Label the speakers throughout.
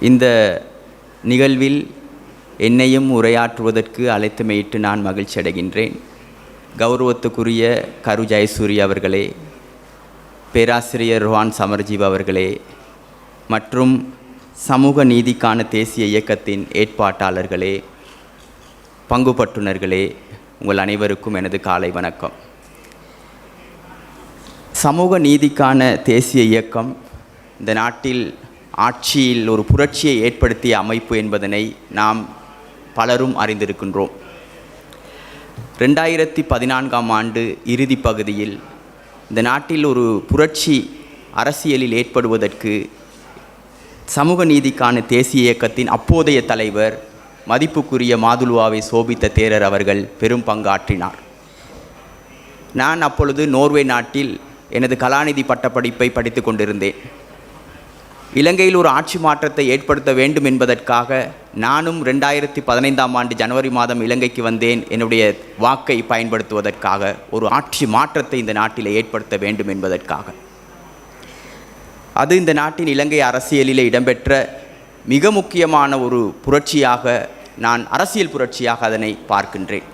Speaker 1: இந்த நிகழ்வில் என்னையும் உரையாற்றுவதற்கு அழைத்துமையிட்டு நான் மகிழ்ச்சி அடைகின்றேன். கௌரவத்துக்குரிய கரு ஜெயசூரி அவர்களே பேராசிரியர் ருவான் சமர்ஜீவ் அவர்களே மற்றும் சமூக நீதிக்கான தேசிய இயக்கத்தின் ஏற்பாட்டாளர்களே பங்குபட்டுனர்களே உங்கள் அனைவருக்கும் எனது காலை வணக்கம். சமூக நீதிக்கான தேசிய இயக்கம் இந்த நாட்டில் ஆட்சியில் ஒரு புரட்சியை ஏற்படுத்திய அமைப்பு என்பதனை நாம் பலரும் அறிந்திருக்கின்றோம். ரெண்டாயிரத்தி பதினான்காம் ஆண்டு இறுதி பகுதியில் இந்த நாட்டில் ஒரு புரட்சி அரசியலில் ஏற்படுவதற்கு சமூக நீதிக்கான தேசிய இயக்கத்தின் அப்போதைய தலைவர் மதிப்புக்குரிய மாதுலுவாவை சோபித்த தேரர் அவர்கள் பெரும் பங்காற்றினார். நான் அப்பொழுது நோர்வே நாட்டில் எனது கலாநிதி பட்டப்படிப்பை படித்து கொண்டிருந்தேன். இலங்கையில் ஒரு ஆட்சி மாற்றத்தை ஏற்படுத்த வேண்டும் என்பதற்காக நானும் ரெண்டாயிரத்தி பதினைந்தாம் ஆண்டு ஜனவரி மாதம் இலங்கைக்கு வந்தேன். என்னுடைய வாக்கை பயன்படுத்துவதற்காக ஒரு ஆட்சி மாற்றத்தை இந்த நாட்டில் ஏற்படுத்த வேண்டும் என்பதற்காக. அது இந்த நாட்டின் இலங்கை அரசியலிலே இடம்பெற்ற மிக முக்கியமான ஒரு புரட்சியாக நான் அரசியல் புரட்சியாக அதனை பார்க்கின்றேன்.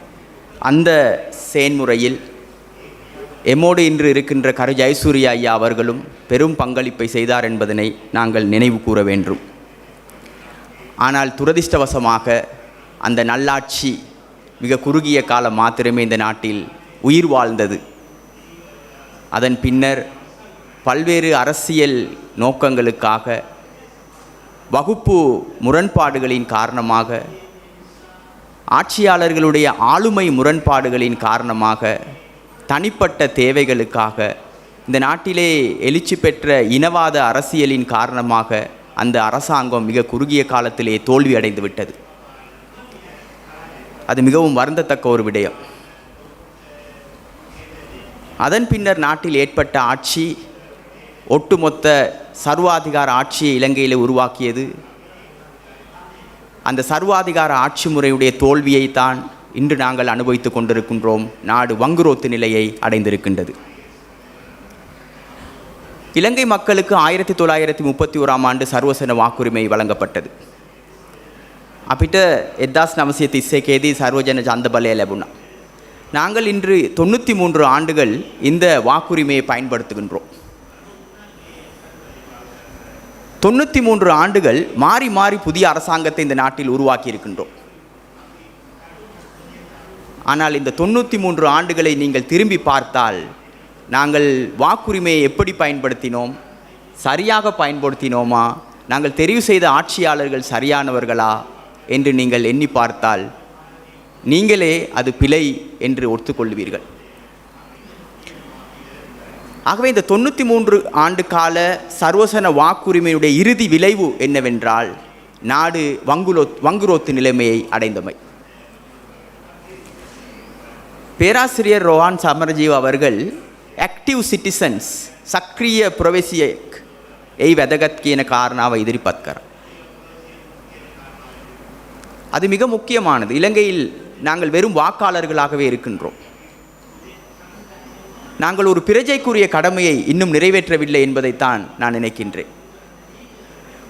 Speaker 1: அந்த செயன்முறையில் எம்மோடு இன்று இருக்கின்ற கரு ஜெயசூரிய ஐயா அவர்களும் பெரும் பங்களிப்பை செய்தார் என்பதனை நாங்கள் நினைவு கூற வேண்டும். ஆனால் துரதிர்ஷ்டவசமாக அந்த நல்லாட்சி மிக குறுகிய காலம் மாத்திரமே இந்த நாட்டில் உயிர் வாழ்ந்தது. அதன் பின்னர் பல்வேறு அரசியல் நோக்கங்களுக்காக வகுப்பு முரண்பாடுகளின் காரணமாக ஆட்சியாளர்களுடைய ஆளுமை முரண்பாடுகளின் காரணமாக தனிப்பட்ட தேவைகளுக்காக இந்த நாட்டிலே எழுச்சி பெற்ற இனவாத அரசியலின் காரணமாக அந்த அரசாங்கம் மிக குறுகிய காலத்திலே தோல்வி அடைந்து விட்டது. அது மிகவும் வருந்தத்தக்க ஒரு விடயம். அதன் பின்னர் நாட்டில் ஏற்பட்ட ஆட்சி ஒட்டுமொத்த சர்வாதிகார ஆட்சியை இலங்கையில் உருவாக்கியது. அந்த சர்வாதிகார ஆட்சி முறையுடைய தோல்வியைத்தான் இன்று நாங்கள் அனுபவித்து கொண்டிருக்கின்றோம் நாடு வங்குரோத்து நிலையை அடைந்திருக்கின்றது இலங்கை மக்களுக்கு ஆயிரத்தி தொள்ளாயிரத்தி முப்பத்தி ஓராம் ஆண்டு சர்வசன வாக்குரிமை வழங்கப்பட்டது අපිට එදස් නමසය තිස්සේකේදී සර්වජන ජන්ද බලය ලැබුණා. நாங்கள் இன்று தொண்ணூற்றி மூன்று ஆண்டுகள் இந்த வாக்குரிமையை பயன்படுத்துகின்றோம் தொண்ணூற்றி மூன்று ஆண்டுகள் மாறி மாறி புதிய அரசாங்கத்தை இந்த நாட்டில் உருவாக்கி இருக்கின்றோம் ஆனால் இந்த தொண்ணூற்றி மூன்று ஆண்டுகளை நீங்கள் திரும்பி பார்த்தால் நாங்கள் வாக்குரிமையை எப்படி பயன்படுத்தினோம்? சரியாக பயன்படுத்தினோமா? நாங்கள் தெரிவு செய்த ஆட்சியாளர்கள் சரியானவர்களா? என்று நீங்கள் எண்ணி பார்த்தால் நீங்களே அது பிழை என்று ஒத்துக்கொள்வீர்கள். ஆகவே இந்த தொண்ணூற்றி மூன்று ஆண்டு கால சர்வசன வாக்குரிமையுடைய இறுதி விளைவு என்னவென்றால் நாடு வங்குலோ வங்குரோத்து நிலைமையை அடைந்தமை. பேராசிரியர் ரோஹான் சமர்ஜீவ் அவர்கள் ஆக்டிவ் சிட்டிசன்ஸ் சக்ரிய பிரவேசியக் எய் வெதகத்கின காரணாவை எதிர்பார்க்கிறார் அது மிக முக்கியமானது. இலங்கையில் நாங்கள் வெறும் வாக்காளர்களாகவே இருக்கின்றோம். நாங்கள் ஒரு பிரஜைக்குரிய கடமையை இன்னும் நிறைவேற்றவில்லை என்பதைத்தான் நான் நினைக்கின்றேன்.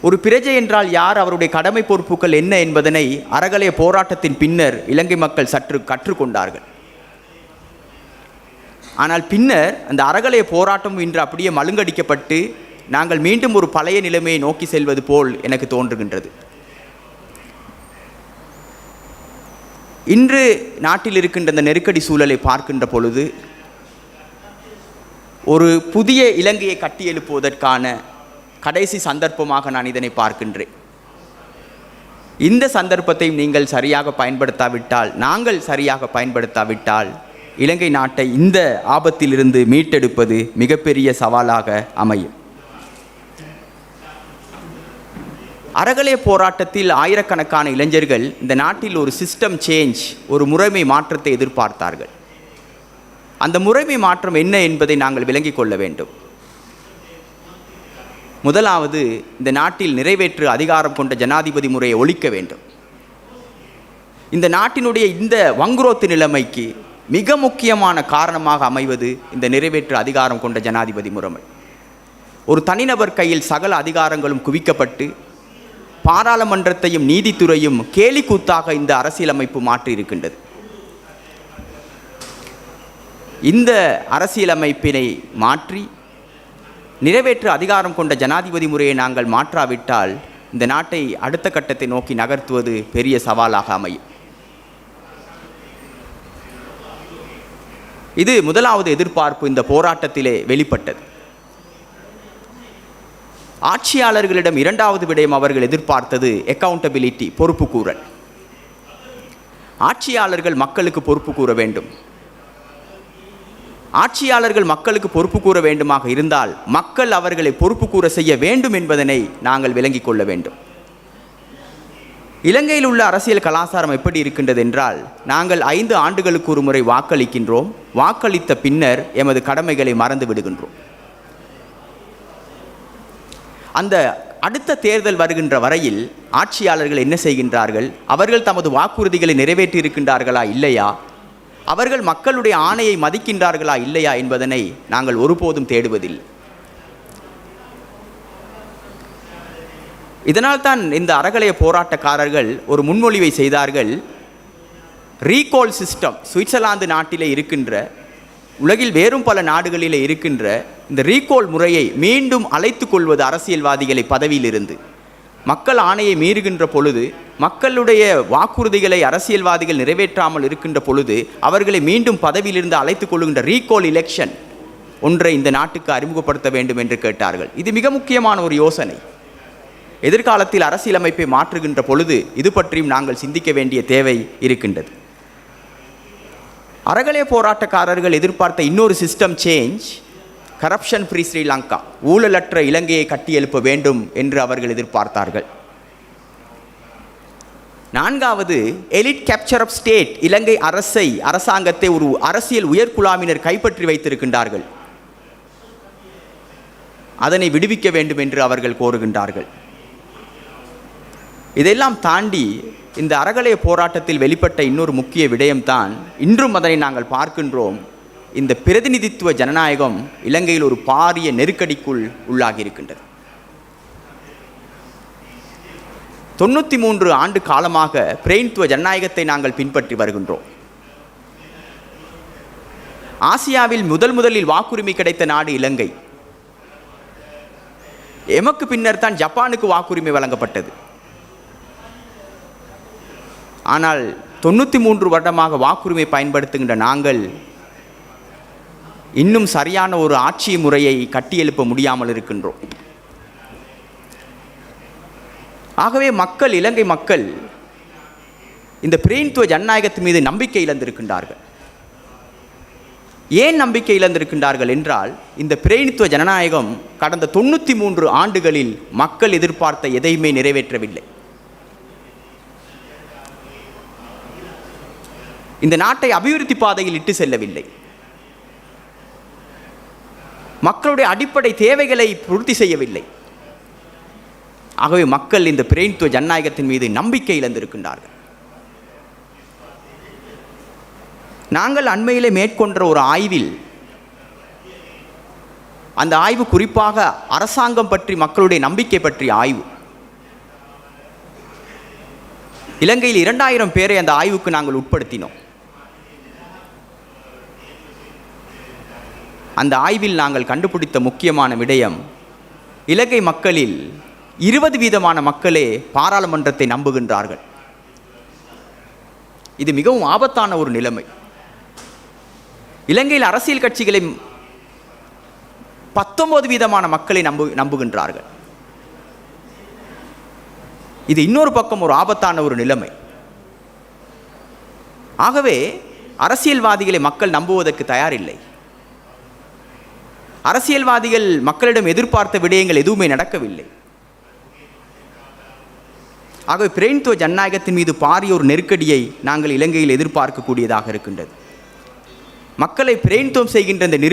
Speaker 1: ஒரு பிரஜை என்றால் யார் அவருடைய கடமை பொறுப்புகள் என்ன என்பதனை அறகலைய போராட்டத்தின் பின்னர் இலங்கை மக்கள் சற்று கற்றுக்கொண்டார்கள். ஆனால் பின்னர் அந்த அறகலைய போராட்டம் இன்று அப்படியே மழுங்கடிக்கப்பட்டு நாங்கள் மீண்டும் ஒரு பழைய நிலைமையை நோக்கி செல்வது போல் எனக்கு தோன்றுகின்றது. இன்று நாட்டில் இருக்கின்ற இந்த நெருக்கடி சூழலை பார்க்கின்ற பொழுது ஒரு புதிய இலங்கையை கட்டியெழுப்புவதற்கான கடைசி சந்தர்ப்பமாக நான் இதனை பார்க்கின்றேன். இந்த சந்தர்ப்பத்தை நீங்கள் சரியாக பயன்படுத்தாவிட்டால் நாங்கள் சரியாக பயன்படுத்தாவிட்டால் இலங்கை நாட்டை இந்த ஆபத்திலிருந்து மீட்டெடுப்பது மிகப்பெரிய சவாலாக அமையும். அறகலை போராட்டத்தில் ஆயிரக்கணக்கான இளைஞர்கள் இந்த நாட்டில் ஒரு சிஸ்டம் சேஞ்ச் ஒரு முறைமை மாற்றத்தை எதிர்பார்த்தார்கள். அந்த முறைமை மாற்றம் என்ன என்பதை நாங்கள் விளங்கிக் கொள்ள வேண்டும். முதலாவது இந்த நாட்டில் நிறைவேற்று அதிகாரம் கொண்ட ஜனாதிபதி முறையை ஒழிக்க வேண்டும். இந்த நாட்டினுடைய இந்த வங்குரோத்து நிலைமைக்கு மிக முக்கியமான காரணமாக அமைவது இந்த நிறைவேற்று அதிகாரம் கொண்ட ஜனாதிபதி முறைமை. ஒரு தனிநபர் கையில் சகல அதிகாரங்களும் குவிக்கப்பட்டு பாராளுமன்றத்தையும் நீதித்துறையும் கேலிக்கூத்தாக இந்த அரசியலமைப்பு மாற்றியிருக்கின்றது. இந்த அரசியலமைப்பினை மாற்றி நிறைவேற்று அதிகாரம் கொண்ட ஜனாதிபதி முறையை நாங்கள் மாற்றாவிட்டால் இந்த நாட்டை அடுத்த கட்டத்தை நோக்கி நகர்த்துவது பெரிய சவாலாக அமையும். இது முதலாவது எதிர்பார்ப்பு இந்த போராட்டத்திலே வெளிப்பட்டது. ஆட்சியாளர்களிடம் இரண்டாவது விடயம் அவர்கள் எதிர்பார்த்தது அக்கவுண்டபிலிட்டி பொறுப்பு கூறல் ஆட்சியாளர்கள் மக்களுக்கு பொறுப்பு கூற வேண்டும். ஆட்சியாளர்கள் மக்களுக்கு பொறுப்பு கூற வேண்டுமாக இருந்தால் மக்கள் அவர்களை பொறுப்பு கூற செய்ய வேண்டும் என்பதனை நாங்கள் விளங்கிக் கொள்ள வேண்டும். இலங்கையில் உள்ள அரசியல் கலாச்சாரம் எப்படி இருக்கின்றது என்றால் நாங்கள் ஐந்து ஆண்டுகளுக்கு ஒரு முறை வாக்களிக்கின்றோம். வாக்களித்த பின்னர் எமது கடமைகளை மறந்து விடுகின்றோம். அந்த அடுத்த தேர்தல் வருகின்ற வரையில் ஆட்சியாளர்கள் என்ன செய்கின்றார்கள்? அவர்கள் தமது வாக்குறுதிகளை நிறைவேற்றியிருக்கின்றார்களா இல்லையா? அவர்கள் மக்களுடைய ஆணையை மதிக்கின்றார்களா இல்லையா என்பதனை நாங்கள் ஒருபோதும் தேடுவதில்லை. இதனால் தான் இந்த அறகலைய போராட்டக்காரர்கள் ஒரு முன்மொழிவை செய்தார்கள். ரீகால் சிஸ்டம் சுவிட்சர்லாந்து நாட்டிலே இருக்கின்ற உலகில் வேறும் பல நாடுகளிலே இருக்கின்ற இந்த ரீகால் முறையை மீண்டும் அழைத்து கொள்வது அரசியல்வாதிகளை பதவியிலிருந்து. மக்கள் ஆணையை மீறுகின்ற பொழுது மக்களுடைய வாக்குறுதிகளை அரசியல்வாதிகள் நிறைவேற்றாமல் இருக்கின்ற பொழுது அவர்களை மீண்டும் பதவியிலிருந்து அழைத்து கொள்கின்ற ரீகால் எலெக்ஷன் ஒன்றை இந்த நாட்டுக்கு அறிமுகப்படுத்த வேண்டும் என்று கேட்டார்கள். இது மிக முக்கியமான ஒரு யோசனை. எதிர்காலத்தில் அரசியலமைப்பை மாற்றுகின்ற பொழுது இது பற்றியும் நாங்கள் சிந்திக்க வேண்டிய தேவை இருக்கின்றது. அறகலே போராட்டக்காரர்கள் எதிர்பார்த்த இன்னொரு system change corruption free Sri Lanka ஊழலற்ற இலங்கையை கட்டியெழுப்ப வேண்டும் என்று அவர்கள் எதிர்பார்த்தார்கள். நான்காவது elite capture of state Ilangai அரசை அரசாங்கத்தை ஒரு அரசியல் உயர்குழாமினர் கைப்பற்றி வைத்திருக்கின்றார்கள். அதனை விடுவிக்க வேண்டும் என்று அவர்கள் கோருகின்றார்கள். இதெல்லாம் தாண்டி இந்த அறகலைய போராட்டத்தில் வெளிப்பட்ட இன்னொரு முக்கிய விடயம்தான் இன்றும் அதனை நாங்கள் பார்க்கின்றோம். இந்த பிரதிநிதித்துவ ஜனநாயகம் இலங்கையில் ஒரு பாரிய நெருக்கடிக்குள் உள்ளாகி இருக்கின்றது தொண்ணூற்றி மூன்று ஆண்டு காலமாக பிரதிநிதித்துவ ஜனநாயகத்தை நாங்கள் பின்பற்றி வருகின்றோம். ஆசியாவில் முதல் முதலில் வாக்குரிமை கிடைத்த நாடு இலங்கை. எமக்கு பின்னர் தான் ஜப்பானுக்கு வாக்குரிமை வழங்கப்பட்டது. ஆனால் தொண்ணூற்றி மூன்று வருடமாக வாக்குரிமை பயன்படுத்துகின்ற நாங்கள் இன்னும் சரியான ஒரு ஆட்சி முறையை கட்டியெழுப்ப முடியாமல் இருக்கின்றோம். ஆகவே மக்கள் இலங்கை மக்கள் இந்த பிரதிநிதித்துவ ஜனநாயகத்தின் மீது நம்பிக்கை இழந்திருக்கின்றார்கள். ஏன் நம்பிக்கை இழந்திருக்கின்றார்கள் என்றால் இந்த பிரதிநிதித்துவ ஜனநாயகம் கடந்த தொண்ணூற்றி மூன்று ஆண்டுகளில் மக்கள் எதிர்பார்த்த எதையுமே நிறைவேற்றவில்லை. இந்த நாட்டை அபிவிருத்தி பாதையில் இட்டு செல்லவில்லை. மக்களுடைய அடிப்படை தேவைகளை பூர்த்தி செய்யவில்லை. ஆகவே மக்கள் இந்த பிரதிநிதித்துவ ஜனநாயகத்தின் மீது நம்பிக்கை இழந்திருக்கின்றார்கள். நாங்கள் அண்மையிலே மேற்கொண்ட ஒரு ஆய்வில் அந்த ஆய்வு குறிப்பாக அரசாங்கம் பற்றி மக்களுடைய நம்பிக்கை பற்றிய ஆய்வு. இலங்கையில் இரண்டாயிரம் பேரை அந்த ஆய்வுக்கு நாங்கள் உட்படுத்தினோம். அந்த ஆய்வில் நாங்கள் கண்டுபிடித்த முக்கியமான விடயம் இலங்கை மக்களில் இருபது வீதமான மக்களே பாராளுமன்றத்தை நம்புகின்றார்கள். இது மிகவும் ஆபத்தான ஒரு நிலைமை. இலங்கையில் அரசியல் கட்சிகளை பத்தொன்பது வீதமான மக்களை நம்பு நம்புகின்றார்கள். இது இன்னொரு பக்கம் ஒரு ஆபத்தான ஒரு நிலைமை. ஆகவே அரசியல்வாதிகளை மக்கள் நம்புவதற்கு தயாரில்லை. அரசியல்வாதிகள் மக்களிடம் எதிர்பார்த்த விடயங்கள் எதுவுமே நடக்கவில்லை. ஆகவே பிரேன்துவ ஜனநாயகத்தின் மீது பாரிய ஒரு நெருக்கடியை நாங்கள் இலங்கையில் எதிர்பார்க்கக்கூடியதாக இருக்கின்றது. மக்களை பிரேன்துவம் செய்கின்ற இந்த